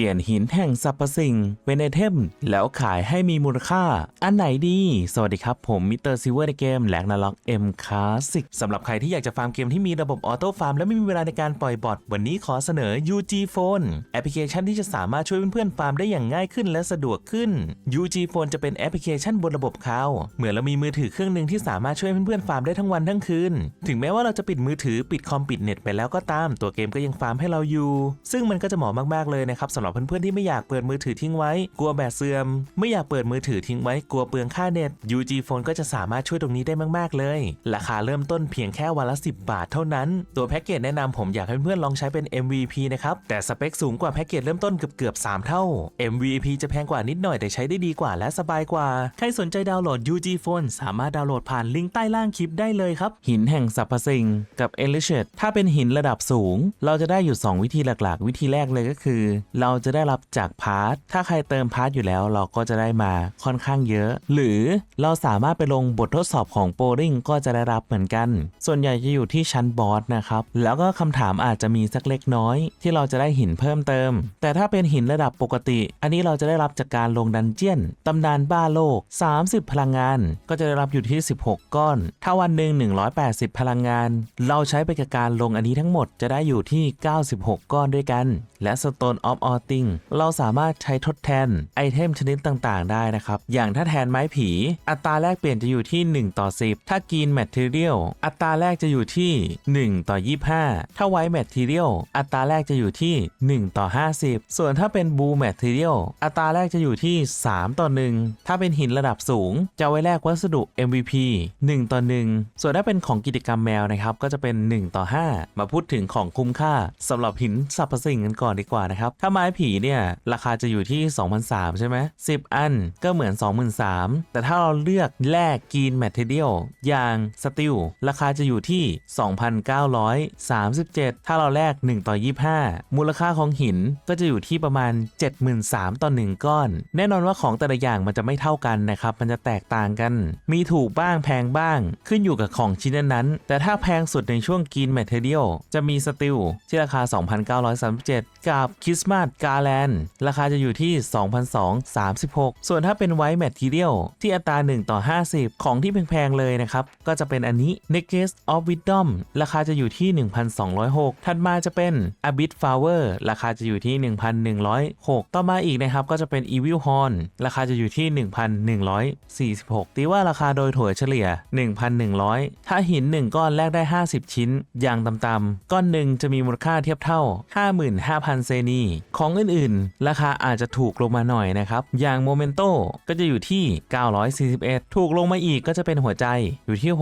ปลี่ยนหินแห่งสรรพสิ่งเป็นไอเทม แล้วขายให้มีมูลค่า อันไหนดี สวัสดีครับ ผมมิสเตอร์ซิเวอร์ในเกมแลกนาล็อกเอ็มคลาสสิกสำหรับใครที่อยากจะฟาร์มเกมที่มีระบบออโต้ฟาร์มและไม่มีเวลาในการปล่อยบอทวันนี้ขอเสนอ UG Phone แอปพลิเคชันที่จะสามารถช่วยเพื่อนๆฟาร์มได้อย่างง่ายขึ้นและสะดวกขึ้น UG Phone จะเป็นแอปพลิเคชันบนระบบเขาเหมือนเรามีมือถือเครื่องหนึ่งที่สามารถช่วยเพื่อนๆฟาร์มได้ทั้งวันทั้งคืนถึงแม้ว่าเราจะปิดมือถือปิดคอมปิดเน็ตไปแล้วก็ตามตัวเกมก็ยังฟาร์มให้เราอยู่ ซึ่งมันก็จะเหมาะมากๆเลยนะครับสำหรับเพื่อนๆที่ไม่อยากเปิดมือถือทิ้งไว้ กลัวแบตเสื่อม ไม่อยากเปิดมือถือทิ้งไว้กลัวเปลืองค่าเน็ต UG Phone ก็จะสามารถช่วยตรงนี้ได้มากๆเลย ราคาเริ่มต้นเพียงแค่วันละ 10 บาทเท่านั้น ตัวแพ็กเกจแนะนำผมอยากให้เพื่อนๆลองใช้เป็น MVP นะครับ แต่สเปคสูงกว่าแพ็กเกจเริ่มต้นเกือบๆ3เท่า MVP จะแพงกว่านิดหน่อยแต่ใช้ได้ดีกว่าและสบายกว่า ใครสนใจดาวน์โหลด UG Phone สามารถดาวน์โหลดผ่านลิงก์ใต้ล่างคลิปได้เลยครับ หินแห่งสรรพสิ่งกับ e l i s h e t ถ้าเป็นหินระดับสูง เราจะได้อยู่ 2 วิธีหลักๆ วิธีแรกเลยก็คือ เราจะได้รับจากพาร์ท ถ้าใครเติมพาร์ทอยู่แล้วเราก็จะได้มาค่อนข้างเยอะ หรือเราสามารถไปลงบททดสอบของโปริงก็จะได้รับเหมือนกัน ส่วนใหญ่จะอยู่ที่ชั้นบอสนะครับ แล้วก็คำถามอาจจะมีสักเล็กน้อย ที่เราจะได้หินเพิ่มเติม แต่ถ้าเป็นหินระดับปกติ อันนี้เราจะได้รับจากการลงดันเจียนตำนานบ้าโลก 30 พลังงาน ก็จะได้รับอยู่ที่ 16 ก้อน ถ้าวันหนึ่ง180 พลังงาน เราใช้ไปกับการลงอันนี้ทั้งหมดจะได้อยู่ที่ 96 ก้อนด้วยกัน และ Stone of All Things เราสามารถใช้ทดแทนไอเทมชนิดต่างๆ ได้นะครับ อย่างถ้าแทนไม้ผี อัตราแลกเปลี่ยนจะอยู่ที่ 1 ต่อ 10 ถ้ากิน Material อัตราแลกจะอยู่ที่ 1 ต่อ 25 ถ้าไว้ Material อัตราแลกจะอยู่ที่ 1 ต่อ 50 ส่วนถ้าเป็น Blue Material อัตราแรกจะอยู่ที่ 3 ต่อ 1 ถ้าเป็นหินระดับสูง จะไว้แลกวัสดุ MVP 1 ต่อ 1 ส่วนถ้าเป็นของกิจกรรมแมวนะครับ ก็จะเป็น 1 ต่อ 5 มาพูดถึงของคุ้มค่าสำหรับหินสรรพสิ่งกันก่อนดีกว่านะครับถ้าไม้ผีเนี่ย ราคาจะอยู่ที่2,300ใช่ไหม10 อันก็เหมือน 23,000แต่ถ้าเราเลือกแลกกีนแมทเทเดียลอย่างสติลราคาจะอยู่ที่ 2,937 ถ้าเราแลก1ต่อ25 มูลค่าของหินก็จะอยู่ที่ประมาณ 73,000ต่อ1ก้อน แน่นอนว่าของแต่ละอย่างมันจะไม่เท่ากันนะครับ มันจะแตกต่างกัน มีถูกบ้างแพงบ้างขึ้นอยู่กับของชิ้นนั้นๆ แต่ถ้าแพงสุดในช่วงกินแมทเทเดียลจะมีสติลที่ราคา 2,937 กับคริสต์มาสกาแลนราคาจะอยู่ที่ 2,236 ส่วนถ้าเป็นไวท์แมทเทียลที่อัตรา 1 ต่อ 50 ของที่แพงๆเลยนะครับ ก็จะเป็นอันนี้ Necklace of Wisdom ราคาจะอยู่ที่ 1,206 ถัดมาจะเป็น Abyss Flower ราคาจะอยู่ที่ 1,106 ต่อมาอีกนะครับ ก็จะเป็น Evil Horn ราคาจะอยู่ที่ 1,146 ตีว่าราคาโดยถั่วเฉลี่ย 1,100 ถ้าหิน 1 ก้อนแลกได้ 50 ชิ้น อย่างต่ำๆก้อนหนึ่งจะมีมูลค่าเทียบเท่า 55,000 เซนีของอื่นๆ ราคาอาจจะถูกลงมาหน่อยนะครับ อย่างโมเมนโตก็จะอยู่ที่ 941 ถูกลงมาอีกก็จะเป็นหัวใจอยู่ที่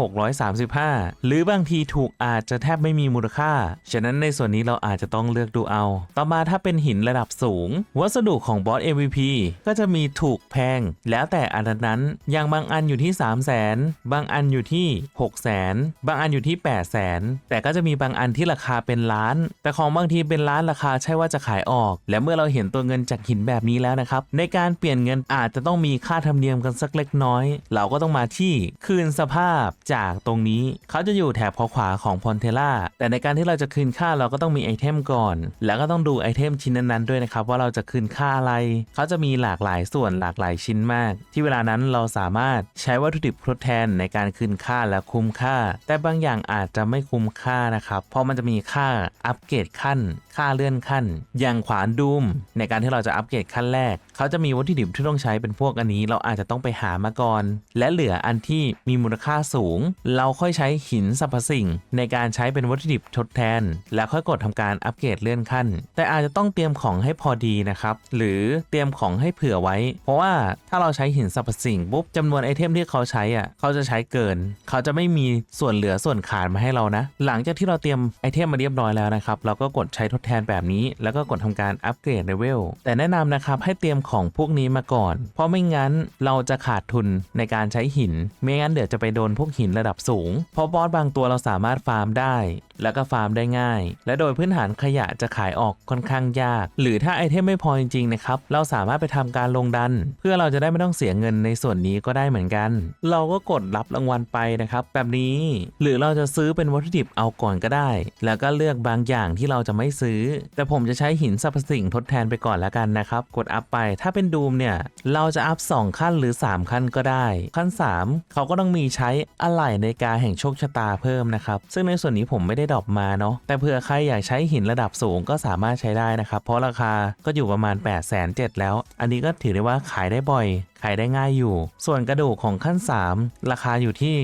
635 หรือบางทีถูกอาจจะแทบไม่มีมูลค่า ฉะนั้นในส่วนนี้เราอาจจะต้องเลือกดูเอา ต่อมาถ้าเป็นหินระดับสูง วัสดุของบอส MVP ก็จะมีถูกแพง แล้วแต่อันนั้น อย่างบางอันอยู่ที่ 3 0 0 0 0 0 บางอันอยู่ที่ 6 0 0 0 0บางอันอยู่ที่ 8 0 0 0 0 0 แต่ก็จะมีบางอันที่ราคาเป็นล้าน แต่ของบางทีเป็นล้านราคาใช่ว่าจะขายออกและเมื่อเราเห็นตัวเงินจากหินแบบนี้แล้วนะครับ ในการเปลี่ยนเงินอาจจะต้องมีค่าธรรมเนียมกันสักเล็กน้อย เราก็ต้องมาที่คืนสภาพจากตรงนี้ เขาจะอยู่แถบขวาของพอนเทล่าแต่ในการที่เราจะคืนค่าเราก็ต้องมีไอเทมก่อน แล้วก็ต้องดูไอเทมชิ้นนั้นๆด้วยนะครับว่าเราจะคืนค่าอะไร เขาจะมีหลากหลายส่วนหลากหลายชิ้นมาก ที่เวลานั้นเราสามารถใช้วัตถุดิบทดแทนในการคืนค่าและคุ้มค่า แต่บางอย่างอาจจะไม่คุ้มค่านะครับเพราะมันจะมีค่าอัปเกรดขั้น ค่าเลื่อนขั้น อย่างขวานดูมในการที่เราจะอัปเกรดขั้นแรก เขาจะมีวัตถุดิบที่ต้องใช้เป็นพวกอันนี้ เราอาจจะต้องไปหามาก่อน และเหลืออันที่มีมูลค่าสูง เราค่อยใช้หินสรรพสิ่ง ในการใช้เป็นวัตถุดิบทดแทน แล้วค่อยกดทำการอัปเกรดเลื่อนขั้น แต่อาจจะต้องเตรียมของให้พอดีนะครับหรือเตรียมของให้เผื่อไว้ เพราะว่าถ้าเราใช้หินสรรพสิ่งปุ๊บจำนวนไอเทมที่เขาใช้อะเขาจะใช้เกิน เขาจะไม่มีส่วนเหลือส่วนขาดมาให้เรานะ หลังจากที่เราเตรียมไอเทมมาเรียบร้อยแล้วนะครับเราก็กดใช้ทดแทนแบบนี้ แล้วก็กดทำการอัปเกรดเลเวลแต่แนะนำนะครับให้เตรียมของพวกนี้มาก่อน เพราะไม่งั้นเราจะขาดทุนในการใช้หิน ไม่งั้นเดี๋ยวจะไปโดนพวกหินระดับสูง เพราะบอสบางตัวเราสามารถฟาร์มได้ แล้วก็ฟาร์มได้ง่าย และโดยพื้นฐานขยะจะขายออกค่อนข้างยาก หรือถ้าไอเทมไม่พอจริงๆนะครับเราสามารถไปทำการลงดัน เพื่อเราจะได้ไม่ต้องเสียเงินในส่วนนี้ก็ได้เหมือนกัน เราก็กดรับรางวัลไปนะครับ แบบนี้ หรือเราจะซื้อเป็นวัตถุดิบเอาก่อนก็ได้ แล้วก็เลือกบางอย่างที่เราจะไม่ซื้อ แต่ผมจะใช้หินสรรพสิ่งงทดแทนไปก่อนแล้วกันนะครับ กดอัพไปถ้าเป็นดูมเนี่ย เราจะอัพ 2 ขั้นหรือ 3 ขั้นก็ได้ ขั้น 3 เขาก็ต้องมีใช้อะไหล่ในกาแห่งโชคชะตาเพิ่มนะครับ ซึ่งในส่วนนี้ผมไม่ได้ดรอปมาเนาะแต่เผื่อใครอยากใช้หินระดับสูงก็สามารถใช้ได้นะครับ เพราะราคาก็อยู่ประมาณ 8 7 0 0 0แล้ว อันนี้ก็ถือได้ว่าขายได้บ่อยายได้ง่ายอยู่ ส่วนกระดูกของขั้น 3 ราคาอยู่ที่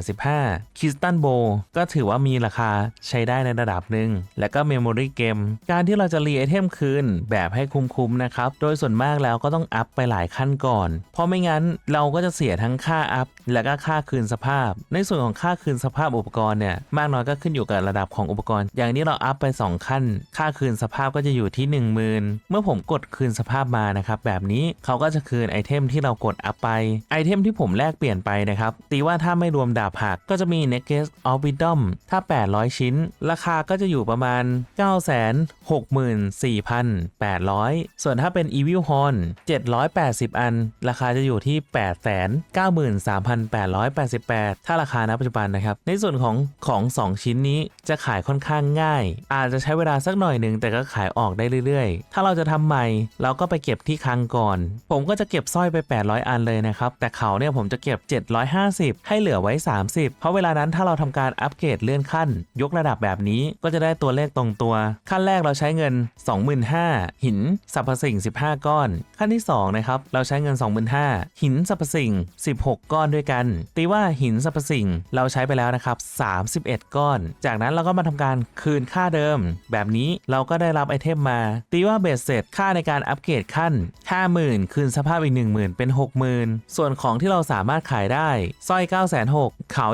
985คิสตันโบก็ถือว่ามีราคาใช้ได้ในระดับหนึ่ง และก็เมมโมรี่เกมการที่เราจะรีไอเทมคืนแบบให้คุ้มๆนะครับ โดยส่วนมากแล้วก็ต้องอัพไปหลายขั้นก่อน เพราะไม่งั้นเราก็จะเสียทั้งค่าอัพ และก็ค่าคืนสภาพ ในส่วนของค่าคืนสภาพอุปกรณ์เนี่ยมากน้อยก็ขึ้นอยู่กับระดับของอุปกรณ์ อย่างนี้เราอัพไป 2 ขั้น ค่าคืนสภาพก็จะอยู่ที่ 10,000 เมื่อผมกดคืนสภาพมานะครับแบบนี้เขาก็จะคืนไอเทมที่เรากดอัพไป ไอเทมที่ผมแลกเปลี่ยนไปนะครับ ตีว่าถ้าไม่รวมดาบหักก็จะมี Necklace of Wisdom ถ้า 800 ชิ้น ราคาก็จะอยู่ประมาณ 964,800 ส่วนถ้าเป็น Evil Horn 780 อัน ราคาจะอยู่ที่ 893,888 ถ้าราคาณปัจจุบันนะครับ ในส่วนของของ 2 ชิ้นนี้จะขายค่อนข้างง่าย อาจจะใช้เวลาสักหน่อยหนึ่งแต่ก็ขายออกได้เรื่อยๆ ถ้าเราจะทำใหม่ เราก็ไปเก็บที่คลังก่อน ผมก็จะเก็บสร้อยไป 800 อันเลยนะครับ แต่เขาเนี่ยผมจะเก็บ 750 ให้เหลือไว้ 30 เพราะเวลานั้นถ้าเราทำการอัปเกรดเลื่อนขั้น ยกระดับแบบนี้ก็จะได้ตัวเลขตรงตัว ขั้นแรกเราใช้เงิน 25,000 หินสรรพสิ่ง 15 ก้อน ขั้นที่2นะครับเราใช้เงิน 25,000 หินสรรพสิ่ง 16 ก้อนด้วยกัน ตีว่าหินสรรพสิ่งเราใช้ไปแล้วนะครับ 31 ก้อน จากนั้นเราก็มาทำการคืนค่าเดิม แบบนี้เราก็ได้รับไอเทมมา ตีว่าเบสเสร็จค่าในการอัปเกรดขั้น 50,000 คืนสภาพอีก0,000 เป็น 60,000 ส่วนของที่เราสามารถขายได้สร้อย 9,600เขา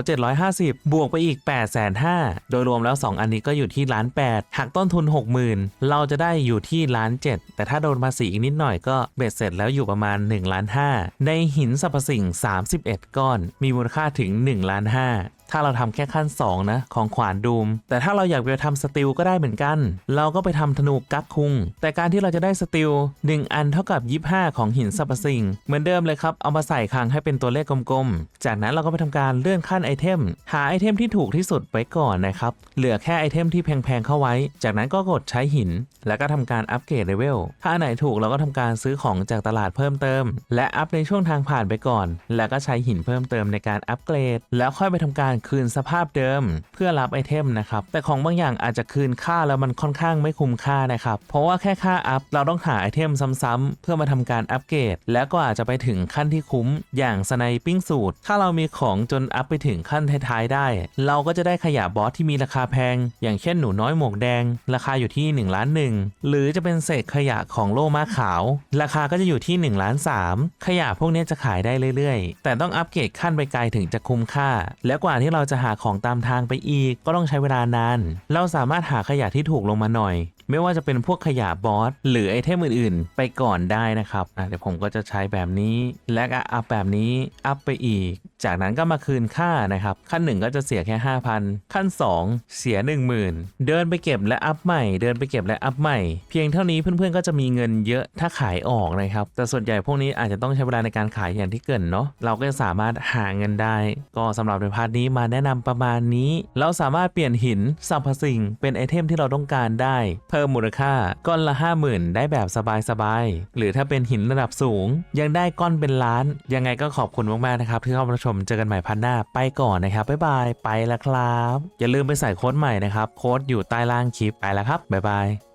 750 บวกไปอีก 8,500โดยรวมแล้ว 2 อันนี้ก็อยู่ที่ล้าน8หักต้นทุน 60,000 เราจะได้อยู่ที่ล้าน7แต่ถ้าโดนภาษีอีกนิดหน่อยก็เบ็ดเสร็จแล้วอยู่ประมาณ1ล้าน5ในหินสรรพสิ่ง 31 ก้อน มีมูลค่าถึง1ล้าน5 ถ้าเราทำแค่ขั้น 2 นะ ของขวานดูม แต่ถ้าเราอยากไปทำสติลก็ได้เหมือนกัน เราก็ไปทำธนูกักคุง แต่การที่เราจะได้สติล1อันเท่ากับ 25 ของหินสรรพสิ่ง เหมือนเดิมเลยครับ เอามาใส่คลังให้เป็นตัวเลขกลมๆ จากนั้นเราก็ไปทำการเลื่อนขั้นไอเทม หาไอเทมที่ถูกที่สุดไว้ก่อนนะครับ เหลือแค่ไอเทมที่แพงๆเข้าไว้ จากนั้นก็กดใช้หิน แล้วก็ทำการอัปเกรดเลเวล ถ้าอันไหนถูกเราก็ทำการซื้อของจากตลาดเพิ่มเติม และอัพในช่วงทางผ่านไปก่อน แล้วก็ใช้หินเพิ่มเติมในการอัปเกรด แล้วค่อยไปทำการคืนสภาพเดิม เพื่อรับไอเทมนะครับแต่ของบางอย่างอาจจะคืนค่าแล้วมันค่อนข้างไม่คุ้มค่านะครับเพราะว่าแค่ค่าอัพเราต้องหาไอเทมซ้ำๆเพื่อมาทำการอัปเกรดแล้วก็อาจจะไปถึงขั้นที่คุ้ม อย่างสไนปิ้งสูตร ถ้าเรามีของจนอัพไปถึงขั้นท้ายๆได้ เราก็จะได้ขยะบอสที่มีราคาแพง อย่างเช่นหนูน้อยหมวกแดง ราคาอยู่ที่1ล้านหนึ่งหรือจะเป็นเศษขยะของโลมาขาว ราคาก็จะอยู่ที่1ล้าน3ขยะพวกนี้จะขายได้เรื่อยๆ แต่ต้องอัปเกรดขั้นไปไกลถึงจะคุ้มค่า แล้วกว่าที่เราจะหาของตามทางไปอีก ก็ต้องใช้เวลานาน เราสามารถหาขยะที่ถูกลงมาหน่อย ไม่ว่าจะเป็นพวกขยะบอสหรือไอเทมอื่นๆ ไปก่อนได้นะครับเดี๋ยวผมก็จะใช้แบบนี้ และก็อัพแบบนี้อัพไปอีก จากนั้นก็มาคืนค่านะครับ ขั้น 1 ก็จะเสียแค่ 5,000 ขั้น 2 เสีย 10,000 เดินไปเก็บและอัพใหม่ เดินไปเก็บและอัพใหม่ เพียงเท่านี้เพื่อนๆ ก็จะมีเงินเยอะถ้าขายออกนะครับ แต่ส่วนใหญ่พวกนี้อาจจะต้องใช้เวลาในการขายอย่างที่เกินเนาะ เราก็จะสามารถหาเงินได้ ก็สำหรับในพาร์ทนี้มาแนะนำประมาณนี้ เราสามารถเปลี่ยนหินสรรพสิ่ง เป็นไอเทมที่เราต้องการได้ เพิ่มมูลค่าก้อนละ 50,000 ได้แบบสบายๆ หรือถ้าเป็นหินระดับสูง ยังได้ก้อนเป็นล้าน ยังไงก็ขอบคุณมากๆนะครับที่เข้ามาชมมเจอกันใหม่พันหน้าไปก่อนนะครับ บ๊ายบาย ไปแล้วครับ อย่าลืมไปใส่โค้ดใหม่นะครับ โค้ดอยู่ใต้ล่างคลิปไปแล้วครับ บ๊ายบาย